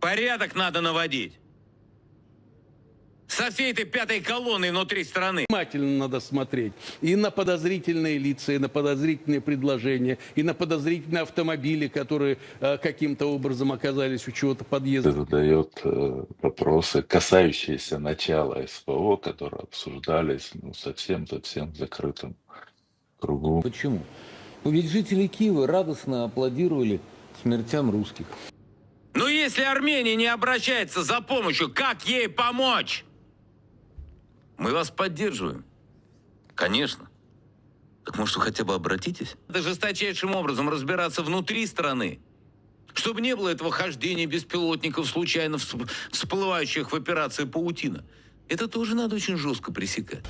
Порядок надо наводить. Со всей этой пятой колонной внутри страны. Внимательно надо смотреть и на подозрительные лица, и на подозрительные предложения, и на подозрительные автомобили, которые э, каким-то образом оказались у чего-то подъезда. задает э, вопросы, касающиеся начала СПО, которые обсуждались ну, совсем-совсем в закрытом кругу. Почему? Ну, Ведь жители Киева радостно аплодировали смертям русских. Если Армения не обращается за помощью, как ей помочь? Мы вас поддерживаем. Конечно. Так может, вы хотя бы обратитесь? Это жесточайшим образом разбираться внутри страны. Чтобы не было этого хождения беспилотников, случайно всп- всплывающих в операции «Паутина». Это тоже надо очень жестко пресекать.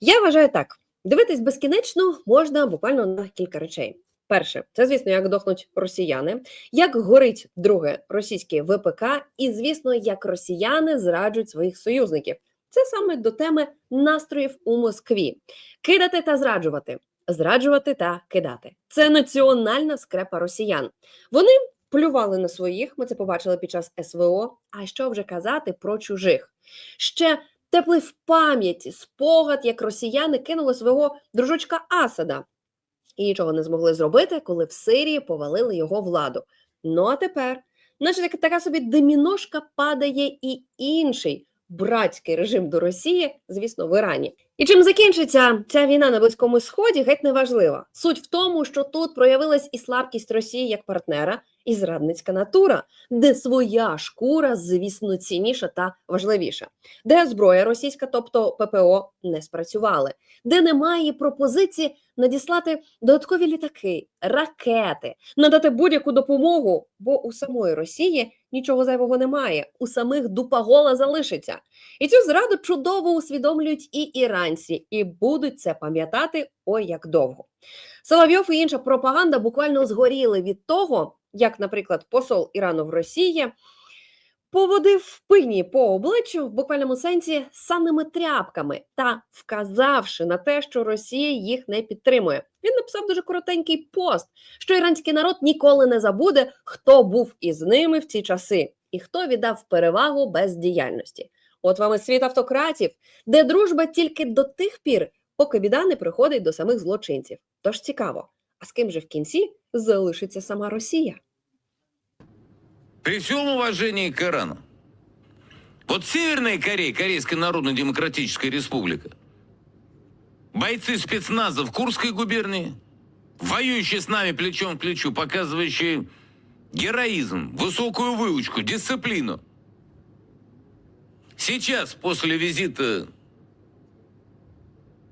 Я вважаю так: дивитись безкінечно можна буквально на кілька речей. Перше, це звісно, як дохнуть росіяни, як горить друге російське ВПК, і звісно, як росіяни зраджують своїх союзників. Це саме до теми настроїв у Москві: кидати та зраджувати, зраджувати та кидати. Це національна скрепа росіян. Вони плювали на своїх. Ми це побачили під час СВО. А що вже казати про чужих? Ще теплий в пам'яті спогад, як росіяни кинули свого дружочка Асада і нічого не змогли зробити, коли в Сирії повалили його владу. Ну а тепер, наче така собі доміношка падає і інший братський режим до Росії, звісно, в Ірані. І чим закінчиться ця війна на Близькому Сході, геть не важлива. Суть в тому, що тут проявилась і слабкість Росії як партнера, і зрадницька натура, де своя шкура, звісно, цінніша та важливіша де зброя російська, тобто ППО, не спрацювали, де немає пропозиції надіслати додаткові літаки, ракети, надати будь-яку допомогу, бо у самої Росії нічого зайвого немає, у самих дупагола залишиться. І цю зраду чудово усвідомлюють і іранці, і будуть це пам'ятати ой як довго. Соловйов і інша пропаганда буквально згоріли від того, як, наприклад, посол Ірану в Росії поводив пильні по обличчю в буквальному сенсі саними тряпками та вказавши на те, що Росія їх не підтримує. Він написав дуже коротенький пост, що іранський народ ніколи не забуде, хто був із ними в ці часи і хто віддав перевагу бездіяльності. От вам і світ автократів, де дружба тільки до тих пір, поки біда не приходить до самих злочинців. Тож цікаво, а з ким же в кінці залишиться сама Росія? При всем уважении к Ирану. Вот Северная Корея, Корейская Народно-Демократическая Республика, бойцы спецназа в Курской губернии, воюющие с нами плечом к плечу, показывающие героизм, высокую выучку, дисциплину. Сейчас, после визита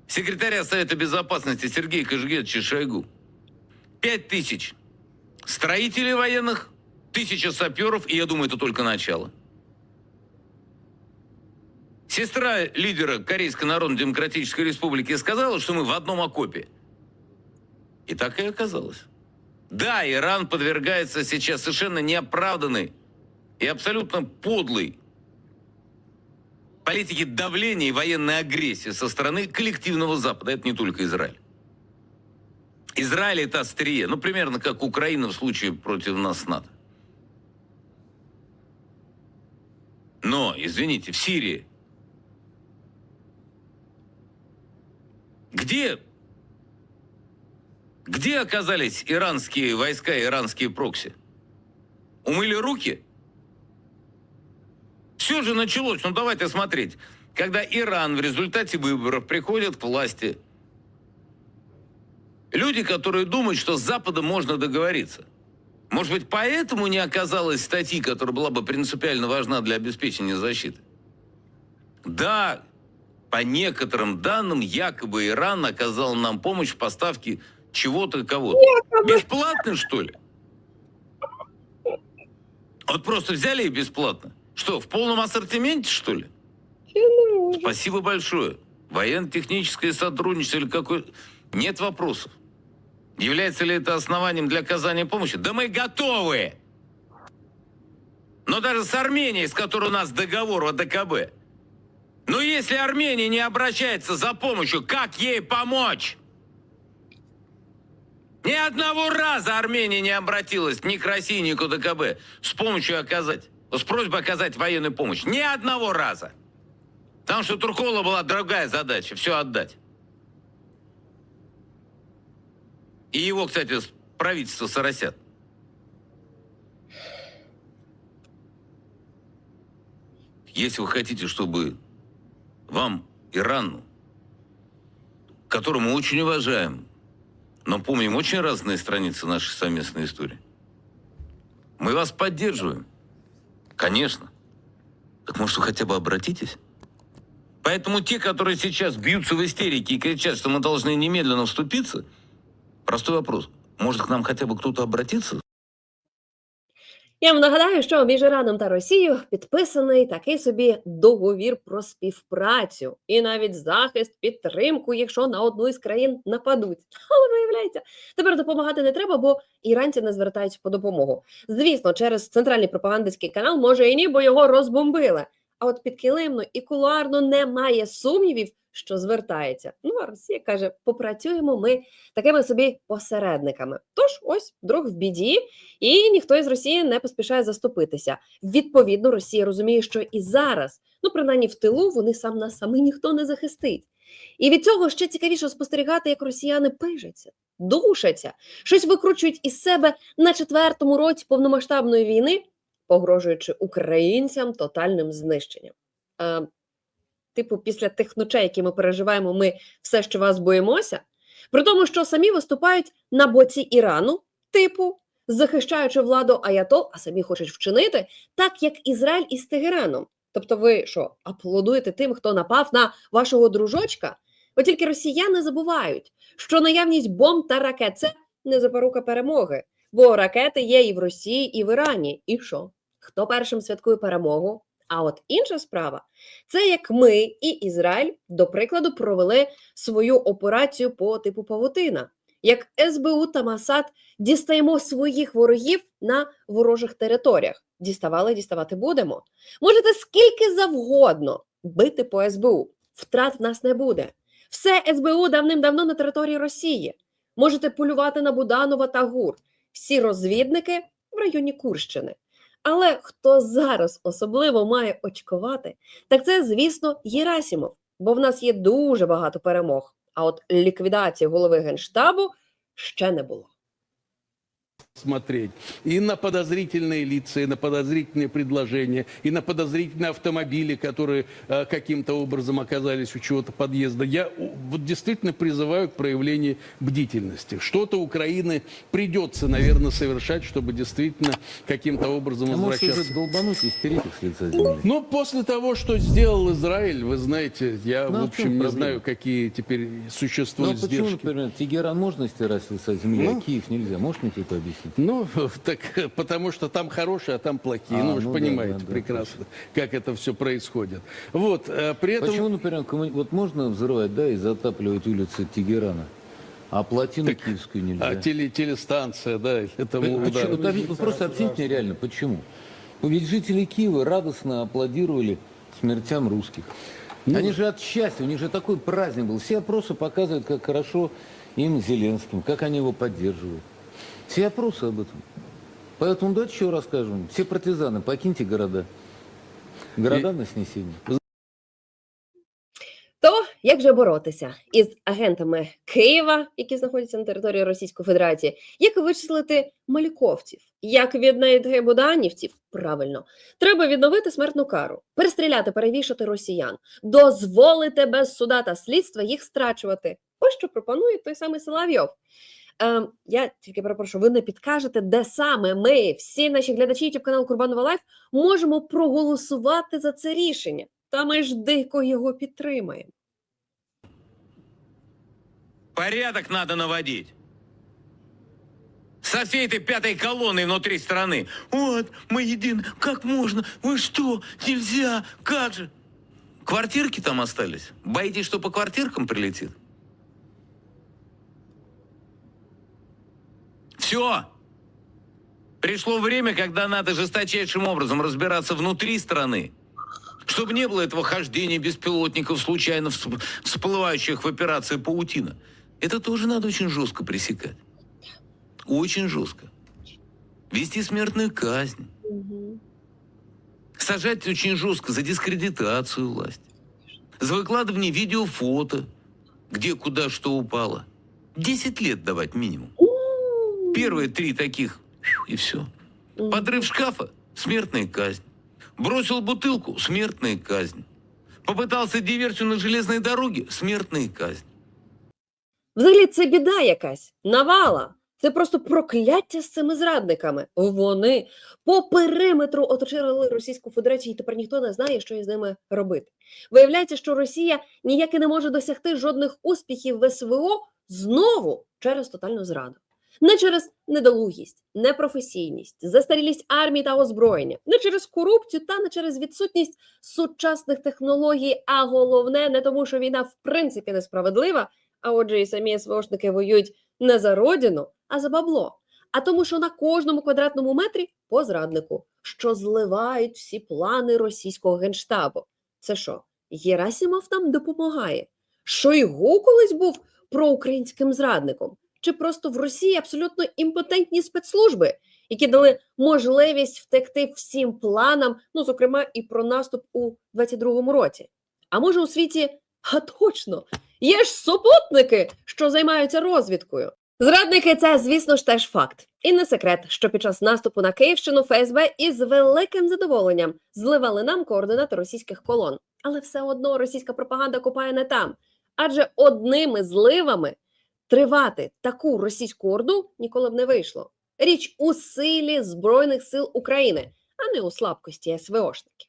секретаря Совета Безопасности Сергея Кожегетовича Шойгу, пять тысяч строителей военных, тысяча саперов, и я думаю, это только начало. Сестра лидера Корейской Народно-Демократической Республики сказала, что мы в одном окопе. И так и оказалось. Да, Иран подвергается сейчас совершенно неоправданной и абсолютно подлой политике давления и военной агрессии со стороны коллективного Запада. Это не только Израиль. Израиль это острие. Ну, примерно как Украина в случае против нас НАТО. Но, извините, в Сирии где, где оказались иранские войска иранские прокси? Умыли руки? Все же началось, ну давайте смотреть. Когда Иран в результате выборов приходит к власти, люди, которые думают, что с Западом можно договориться. Может быть, поэтому не оказалось статьи, которая была бы принципиально важна для обеспечения защиты? Да, по некоторым данным, якобы Иран оказал нам помощь в поставке чего-то кого-то. Бесплатно, что ли? Вот просто взяли и бесплатно. Что, в полном ассортименте, что ли? Спасибо большое. Военно-техническое сотрудничество или какое... Нет вопросов. Является ли это основанием для оказания помощи? Да мы готовы! Но даже с Арменией, с которой у нас договор о ДКБ. Но если Армения не обращается за помощью, как ей помочь? Ни одного раза Армения не обратилась ни к России, ни к УДКБ с помощью оказать, с просьбой оказать военную помощь. Ни одного раза. Потому что Туркола была другая задача – все отдать. И его, кстати, правительство соросят. Если вы хотите, чтобы вам, Ирану, которого мы очень уважаем, но помним очень разные страницы нашей совместной истории, мы вас поддерживаем. Конечно. Так может, вы хотя бы обратитесь? Поэтому те, которые сейчас бьются в истерике и кричат, что мы должны немедленно вступиться, простой вопрос. Может, к нам хотя бы кто-то обратиться? Я вам нагадаю, що між Іраном та Росією підписаний такий собі договір про співпрацю і навіть захист, підтримку, якщо на одну із країн нападуть. Але виявляється, тепер допомагати не треба, бо іранці не звертаються по допомогу. Звісно, через центральний пропагандистський канал може і ні, бо його розбомбили. А от підкилимно і кулуарно немає сумнівів, що звертається. Ну а Росія каже: попрацюємо ми такими собі посередниками. Тож, ось друг в біді, і ніхто із Росії не поспішає заступитися. Відповідно, Росія розуміє, що і зараз, ну принаймні в тилу, вони сам на сами ніхто не захистить. І від цього ще цікавіше спостерігати, як росіяни пижаться, душаться, щось викручують із себе на четвертому році повномасштабної війни, погрожуючи українцям тотальним знищенням. Типу, після тих ночей, які ми переживаємо, ми все ще вас боїмося, при тому, що самі виступають на боці Ірану, типу, захищаючи владу Аятол, а самі хочуть вчинити, так як Ізраїль із Тегераном. Тобто, ви що, аплодуєте тим, хто напав на вашого дружочка? Бо тільки росіяни забувають, що наявність бомб та ракет це не запорука перемоги, бо ракети є і в Росії, і в Ірані. І що? Хто першим святкує перемогу? А от інша справа це як ми і Ізраїль, до прикладу, провели свою операцію по типу павутина. Як СБУ та Масад дістаємо своїх ворогів на ворожих територіях. Діставали, діставати будемо. Можете скільки завгодно бити по СБУ. Втрат в нас не буде. Все СБУ давним-давно на території Росії. Можете полювати на Буданова та ГУР. Всі розвідники в районі Курщини. Але хто зараз особливо має очкувати, так це, звісно, Єрасімов, бо в нас є дуже багато перемог. А от ліквідації голови генштабу ще не було. Смотреть и на подозрительные лица, и на подозрительные предложения, и на подозрительные автомобили, которые э, каким-то образом оказались у чего-то подъезда. Я вот действительно призываю к проявлению бдительности. Что-то Украины придется, наверное, совершать, чтобы действительно каким-то образом А может возвращаться. уже долбануть и стереть их с лица земли? Ну, после того, что сделал Израиль, вы знаете, я, Ну, а в общем, не проблема? знаю, какие теперь Ну, а существуют почему, сдержки. например, Тегеран можно стирать с лица земли, Ну. а Киев нельзя? Можешь мне это объяснить? Ну, так потому что там хорошие, а там плохие. А, ну, вы же ну да, понимаете да, да, прекрасно, как это все происходит. Вот, э, при этом... Почему, например, коммуни- вот можно взрывать, да, и затапливать улицы Тегерана, а плотину Так, киевскую нельзя? А, теле- телестанция, да, это Почему? ну, да. Вот вот просто объясните мне реально, почему? Ну, Ведь жители Киева радостно аплодировали смертям русских. Ну, Они же от счастья, у них же такой праздник был. Все опросы показывают, как хорошо им Зеленским, как они его поддерживают. Все опросы об этом. Поэтому давайте еще расскажем. Все партизаны, покиньте города. Города на снесение. То як же боротися із агентами Києва, які знаходяться на території Російської Федерації, як вичислити малюковців, як віднайти буданівців? Правильно, треба відновити смертну кару, перестріляти, перевішати росіян, дозволити без суда та слідства їх страчувати. Ось що пропонує той самий Соловйов. Е, я тільки перепрошую, ви не підкажете, де саме ми, всі наші глядачі YouTube каналу Курбанова Лайф, можемо проголосувати за це рішення. Та ми ж дико його підтримаємо. Порядок надо наводить. Со всей этой пятой колонной внутри страны. Вот, мы едины. Как можно? Вы что? Нельзя. Как же? Квартирки там остались? Боитесь, что по квартиркам прилетит? Все. Пришло время, когда надо жесточайшим образом разбираться внутри страны. Чтобы не было этого хождения беспилотников, случайно всп- всплывающих в операции «Паутина». Это тоже надо очень жестко пресекать. Очень жестко. Вести смертную казнь. Мгм. Сажать очень жестко за дискредитацию власти. За выкладывание видео, фото, где, куда, что упало. 10 лет давать минимум. Первые три таких, и все. Мгм. Подрыв шкафа – смертная казнь. Бросил бутылку – смертная казнь. Попытался диверсию на железной дороге – смертная казнь. Взагалі, це біда якась, навала. Це просто прокляття з цими зрадниками. Вони по периметру оточили Російську Федерацію, і тепер ніхто не знає, що із ними робити. Виявляється, що Росія ніяк і не може досягти жодних успіхів в СВО знову через тотальну зраду. Не через недолугість, непрофесійність, застарілість армії та озброєння, не через корупцію та не через відсутність сучасних технологій, а головне не тому, що війна в принципі несправедлива, а отже, і самі СВОшники воюють не за родину, а за бабло. А тому, що на кожному квадратному метрі по зраднику, що зливають всі плани російського генштабу. Це що, Єрасімов нам допомагає? Шойгу колись був проукраїнським зрадником? Чи просто в Росії абсолютно імпотентні спецслужби, які дали можливість втекти всім планам, ну зокрема і про наступ у 22-му році? А може у світі, а точно, Є ж супутники, що займаються розвідкою. Зрадники це, звісно ж, теж факт. І не секрет, що під час наступу на Київщину ФСБ із великим задоволенням зливали нам координати російських колон. Але все одно російська пропаганда копає не там. Адже одними зливами тривати таку російську орду ніколи б не вийшло. Річ у силі Збройних сил України, а не у слабкості СВОшників.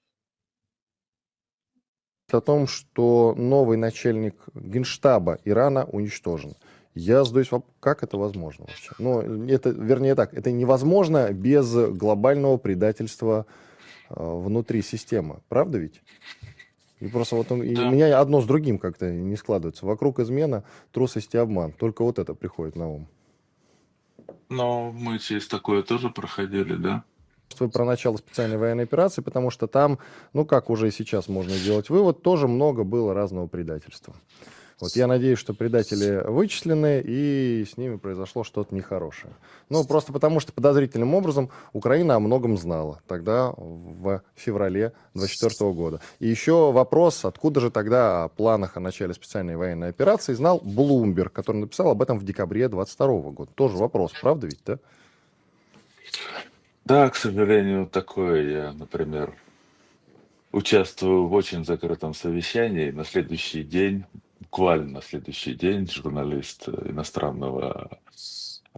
о том, что новый начальник генштаба Ирана уничтожен. Я задаюсь вопрос, как это возможно вообще? Ну, это, вернее так, это невозможно без глобального предательства э, внутри системы. Правда ведь? И просто вот он- и Да. у меня одно с другим как-то не складывается. Вокруг измена, трусость и обман. Только вот это приходит на ум. Но мы через такое тоже проходили, да? Вы про начало специальной военной операции, потому что там, ну как уже и сейчас можно сделать вывод, тоже много было разного предательства. Вот я надеюсь, что предатели вычислены и с ними произошло что-то нехорошее. Ну, просто потому что подозрительным образом Украина о многом знала тогда, в феврале 24 года. И еще вопрос, откуда же тогда о планах о начале специальной военной операции знал Блумберг, который написал об этом в декабре 22 года. Тоже вопрос, правда ведь, да? Да, к сожалению, такое я, например, участвую в очень закрытом совещании. На следующий день, буквально на следующий день, журналист э, иностранного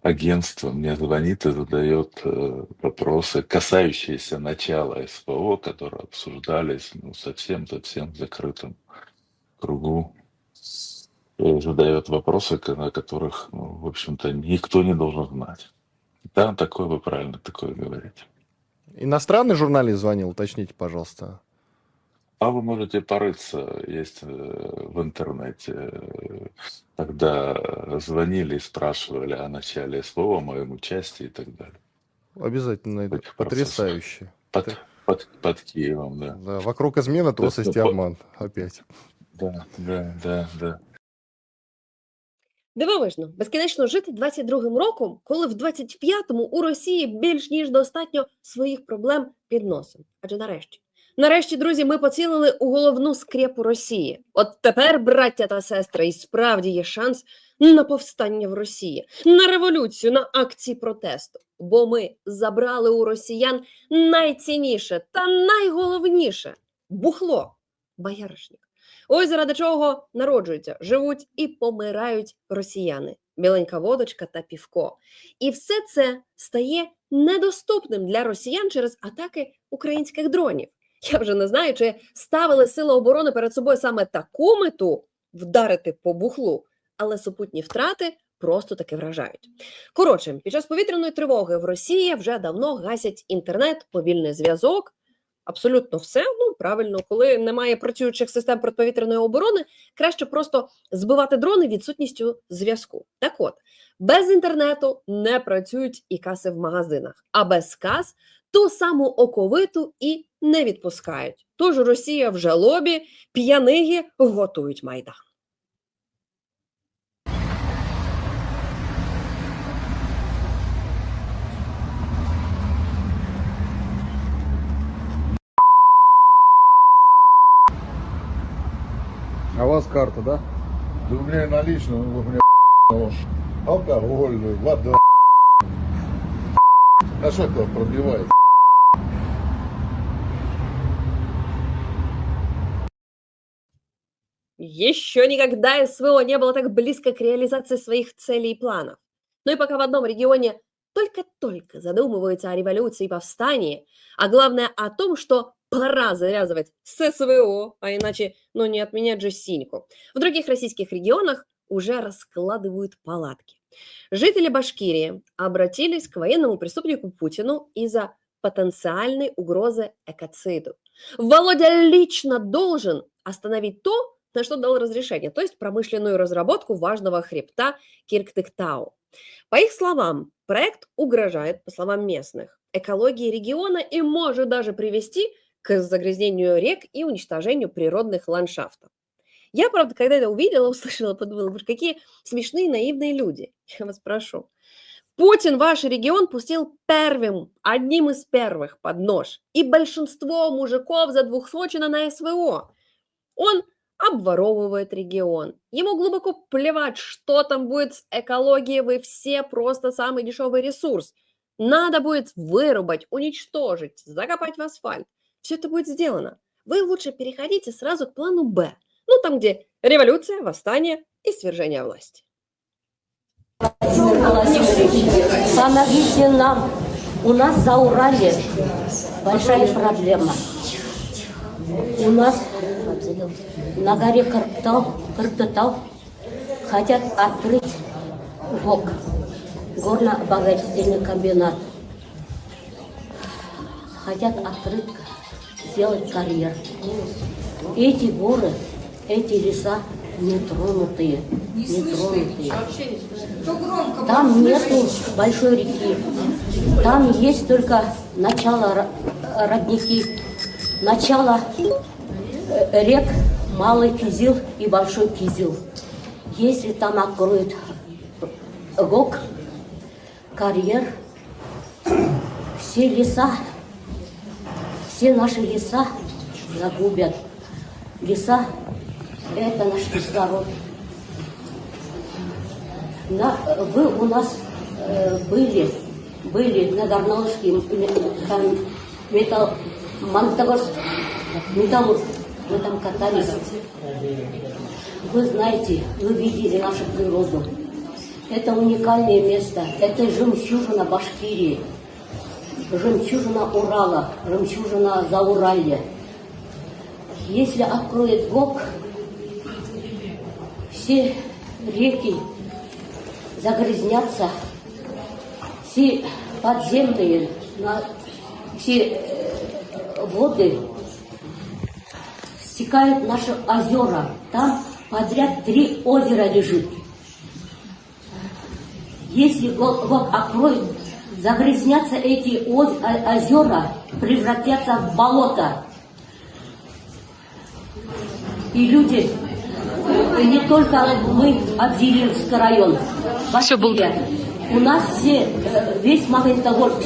агентства мне звонит и задает э, вопросы, касающиеся начала СПО, которые обсуждались ну, совсем-совсем в закрытом кругу. И задает вопросы, на которых, ну, в общем-то, никто не должен знать. Да, такое вы правильно такое говорите. Иностранный журналист звонил, уточните, пожалуйста. А вы можете порыться, есть э, в интернете. э, Тогда звонили и спрашивали о начале СВО, о моем участии и так далее. Обязательно найду. Этих процессов. Потрясающе. Под, под, под Киевом, да. Да, вокруг измена, трусость и по- обман. Опять. Да, да, да, да. Дивовижно, безкінечно жити 22-м роком, коли в 25-му у Росії більш ніж достатньо своїх проблем під носом. Адже нарешті, нарешті, друзі, ми поцілили у головну скрепу Росії. От тепер, браття та сестри, і справді є шанс на повстання в Росії, на революцію, на акції протесту. Бо ми забрали у росіян найцінніше та найголовніше бухло, бояришник. Ось заради чого народжуються, живуть і помирають росіяни. Біленька водочка та півко. І все це стає недоступним для росіян через атаки українських дронів. Я вже не знаю, чи ставили сили оборони перед собою саме таку мету вдарити по бухлу, але супутні втрати просто таки вражають. Коротше, під час повітряної тривоги в Росії вже давно гасять інтернет, мобільний зв'язок. Абсолютно все ну правильно, коли немає працюючих систем протиповітряної оборони, краще просто збивати дрони відсутністю зв'язку. Так от, без інтернету не працюють і каси в магазинах, а без кас ту саму оковиту і не відпускають. Тож Росія вже лобі. п'яниги готують майдан. А у вас карта, да? Да у меня наличная, у меня алкогольная, вода. А что это пробивает? Еще никогда СВО не было так близко к реализации своих целей и планов. Ну и пока в одном регионе только-только задумываются о революции и повстании, а главное о том, что пора завязывать с СВО, а иначе, ну не отменять же синьку. В других российских регионах уже раскладывают палатки. Жители Башкирии обратились к военному преступнику Путину из-за потенциальной угрозы экоциду. Володя лично должен остановить то, на что дал разрешение, то есть промышленную разработку важного хребта Кирктыктау. По их словам, проект угрожает, по словам местных, экологии региона и может даже привести к загрязнению рек и уничтожению природных ландшафтов. Я, правда, когда это увидела, услышала, подумала, «Боже, какие смешные, наивные люди. Я вас прошу. Путин ваш регион пустил первым, одним из первых под нож. И большинство мужиков за двухсочина на СВО. Он обворовывает регион. Ему глубоко плевать, что там будет с экологией, вы все просто самый дешевый ресурс. Надо будет вырубать, уничтожить, закопать в асфальт. Все это будет сделано. Вы лучше переходите сразу к плану «Б». Ну, там, где революция, восстание и свержение власти. Помогите нам. У нас за Урале большая проблема. У нас на горе Кырктау, Кырктау хотят открыть ГОК, горно-обогатительный комбинат. Хотят открыть, сделать карьер. Эти горы, эти леса нетронутые, нетронутые. Там нету большой реки. Там есть только начало ро- родники, начало рек Малый Кизил и Большой Кизил. Если там откроют ГОК, карьер, все леса, все наши леса загубят. Леса – это наш кислород. На, вы у нас э, были, были на Горнолжске, м- там металл, металлург, мы там катались. Вы знаете, вы видели нашу природу. Это уникальное место, это жемчужина Башкирии, жемчужина Урала, жемчужина Зауралья. Если откроет ГОК, все реки загрязнятся, все подземные, все э, воды стекают наши озера. Там подряд три озера лежит. Если ГОК откроет, загрязнятся эти озера, превратятся в болото. И люди, э, не только мы, Абзилинский район, Башкирия, у нас все, э, весь Магнитогорск,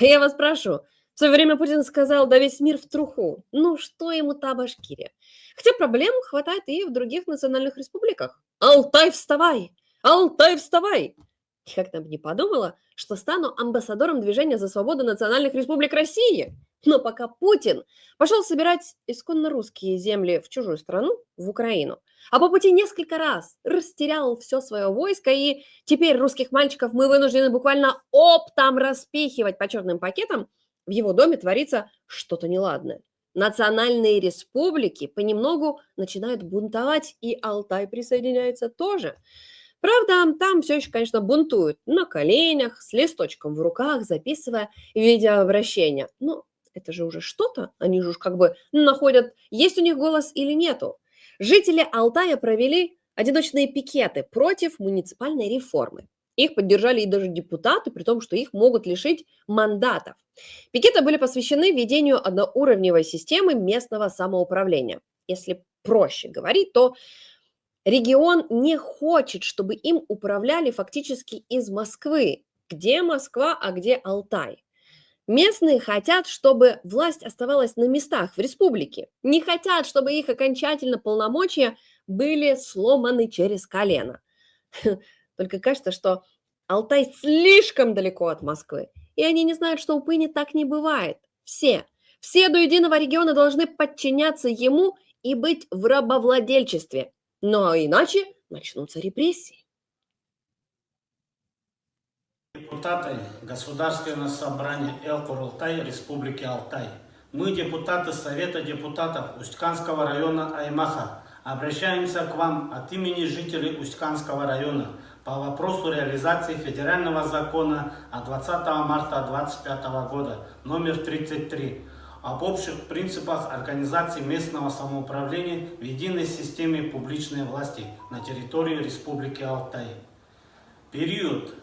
я вас прошу. В свое время Путин сказал, да весь мир в труху. Ну, что ему та Башкирия? Хотя проблем хватает и в других национальных республиках. Алтай, вставай! Алтай, вставай! И Как-то бы не подумала, что стану амбассадором движения за свободу национальных республик России. Но пока Путин пошел собирать исконно русские земли в чужую страну, в Украину, а по пути несколько раз растерял все свое войско, и теперь русских мальчиков мы вынуждены буквально оптом распихивать по черным пакетам, в его доме творится что-то неладное. Национальные республики понемногу начинают бунтовать, и Алтай присоединяется тоже. Правда, там все еще, конечно, бунтуют на коленях, с листочком в руках, записывая видеообращение. Но это же уже что-то, они же уж как бы находят, есть у них голос или нету. Жители Алтая провели одиночные пикеты против муниципальной реформы. Их поддержали и даже депутаты, при том, что их могут лишить мандатов. Пикеты были посвящены введению одноуровневой системы местного самоуправления. Если проще говорить, то регион не хочет, чтобы им управляли фактически из Москвы. Где Москва, а где Алтай? Местные хотят, чтобы власть оставалась на местах в республике. Не хотят, чтобы их окончательно полномочия были сломаны через колено. Только кажется, что Алтай слишком далеко от Москвы. И они не знают, что у Пыни так не бывает. Все, все до единого региона должны подчиняться ему и быть в рабовладельчестве. Но иначе начнутся репрессии. Депутаты Государственного собрания Эл-Курултай Республики Алтай. Мы, депутаты Совета депутатов Устьканского района Аймаха, обращаемся к вам от имени жителей Устьканского района по вопросу реализации федерального закона от 20 марта 2025 года номер 33 об общих принципах организации местного самоуправления в единой системе публичной власти на территории Республики Алтай. Период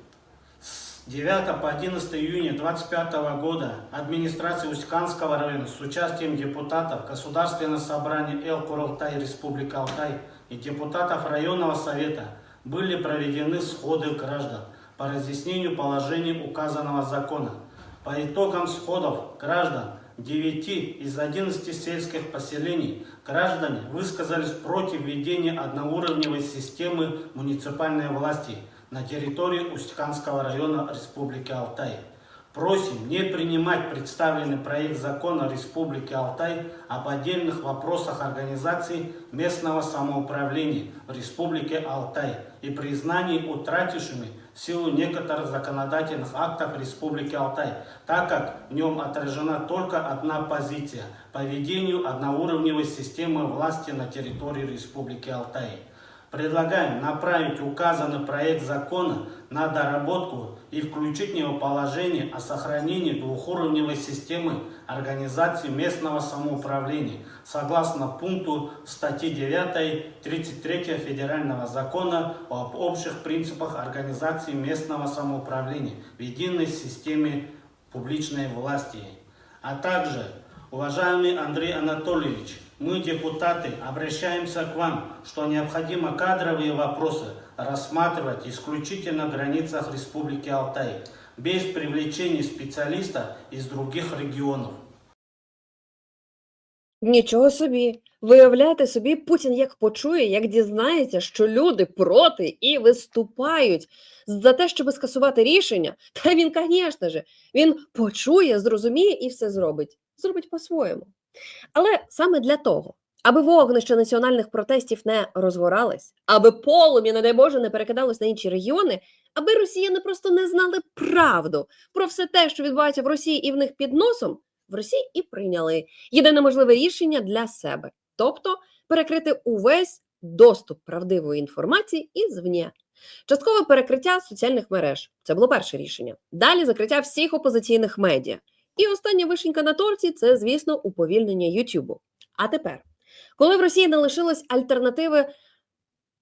с 9 по 11 июня 2025 года администрация Устьканского района с участием депутатов Государственного собрания Эл-Куралтай Республика Алтай и депутатов районного совета были проведены сходы граждан по разъяснению положений указанного закона. По итогам сходов граждан 9 из 11 сельских поселений граждане высказались против введения одноуровневой системы муниципальной власти на территории Устьканского района Республики Алтай. Просим не принимать представленный проект закона Республики Алтай об отдельных вопросах организации местного самоуправления в Республике Алтай и признании утратившими силу некоторых законодательных актов Республики Алтай, так как в нем отражена только одна позиция по ведению одноуровневой системы власти на территории Республики Алтай. Предлагаем направить указанный проект закона на доработку и включить в него положение о сохранении двухуровневой системы организации местного самоуправления согласно пункту статьи 9 33 Федерального закона об общих принципах организации местного самоуправления в единой системе публичной власти. А также, уважаемый Андрей Анатольевич, мы, депутаты, обращаемся к вам, что необходимо кадровые вопросы рассматривать исключительно в границах Республики Алтай, без привлечения специалистов из других регионов. Нічого собі. Виявляєте собі, Путін як почує, як дізнається, що люди проти і виступають за те, щоб скасувати рішення, та він, звісно ж, він почує, зрозуміє і все зробить. Зробить по-своєму. Але саме для того, аби вогнище національних протестів не розгоралось, аби полум'я, не дай Боже, не перекидалось на інші регіони, аби росіяни просто не знали правду про все те, що відбувається в Росії і в них під носом, в Росії і прийняли єдине можливе рішення для себе, тобто перекрити увесь доступ правдивої інформації ізвні. Часткове перекриття соціальних мереж це було перше рішення. Далі закриття всіх опозиційних медіа. І остання вишенька на торті це, звісно, уповільнення Ютубу. А тепер, коли в Росії не лишилось альтернативи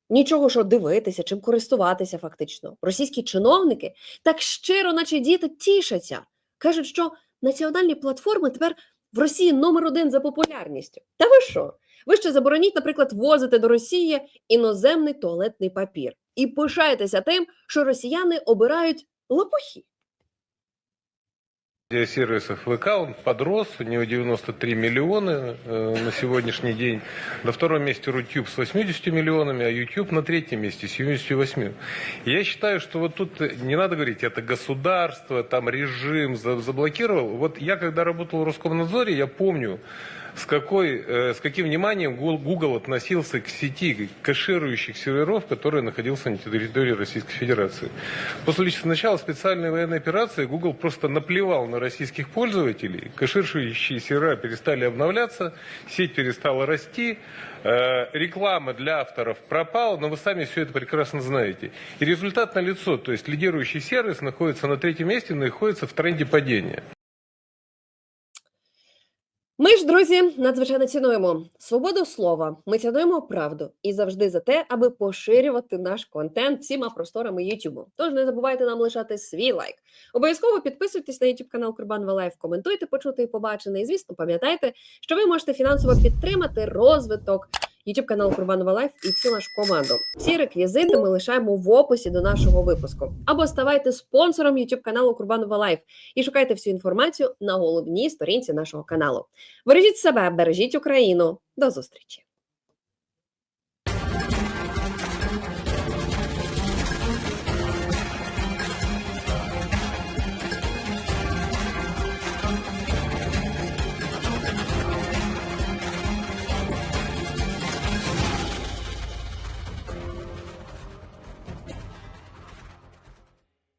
нічого, що дивитися, чим користуватися, фактично, російські чиновники так щиро, наче діти, тішаться, кажуть, що національні платформи тепер в Росії номер один за популярністю. Та ви що? Ви ще забороніть, наприклад, возити до Росії іноземний туалетний папір і пишаєтеся тим, що росіяни обирають лопухи. Сервисов ВК, он подрос, у него 93 миллиона э, на сегодняшний день. На втором месте Рутюб с 80 миллионами, а YouTube на третьем месте с 78. Я считаю, что вот тут не надо говорить, это государство, там режим за- заблокировал. Вот я когда работал в Роскомнадзоре, я помню, с, какой, э, с каким вниманием Google относился к сети кэширующих серверов, которые находился на территории Российской Федерации. После начала специальной военной операции Google просто наплевал на российских пользователей, кэширующие сервера перестали обновляться, сеть перестала расти, э, реклама для авторов пропала, но вы сами все это прекрасно знаете. И результат налицо, то есть лидирующий сервис находится на третьем месте, находится в тренде падения. Ми ж, друзі, надзвичайно цінуємо свободу слова. Ми цінуємо правду і завжди за те, аби поширювати наш контент всіма просторами Ютубу. Тож не забувайте нам лишати свій лайк. Обов'язково підписуйтесь на YouTube канал Курбан Валаєв, коментуйте, почути і побачене. І звісно, пам'ятайте, що ви можете фінансово підтримати розвиток YouTube канал Курбанова Лайф і всю нашу команду. Всі реквізити ми лишаємо в описі до нашого випуску. Або ставайте спонсором YouTube каналу Курбанова Лайф і шукайте всю інформацію на головній сторінці нашого каналу. Бережіть себе, бережіть Україну. До зустрічі!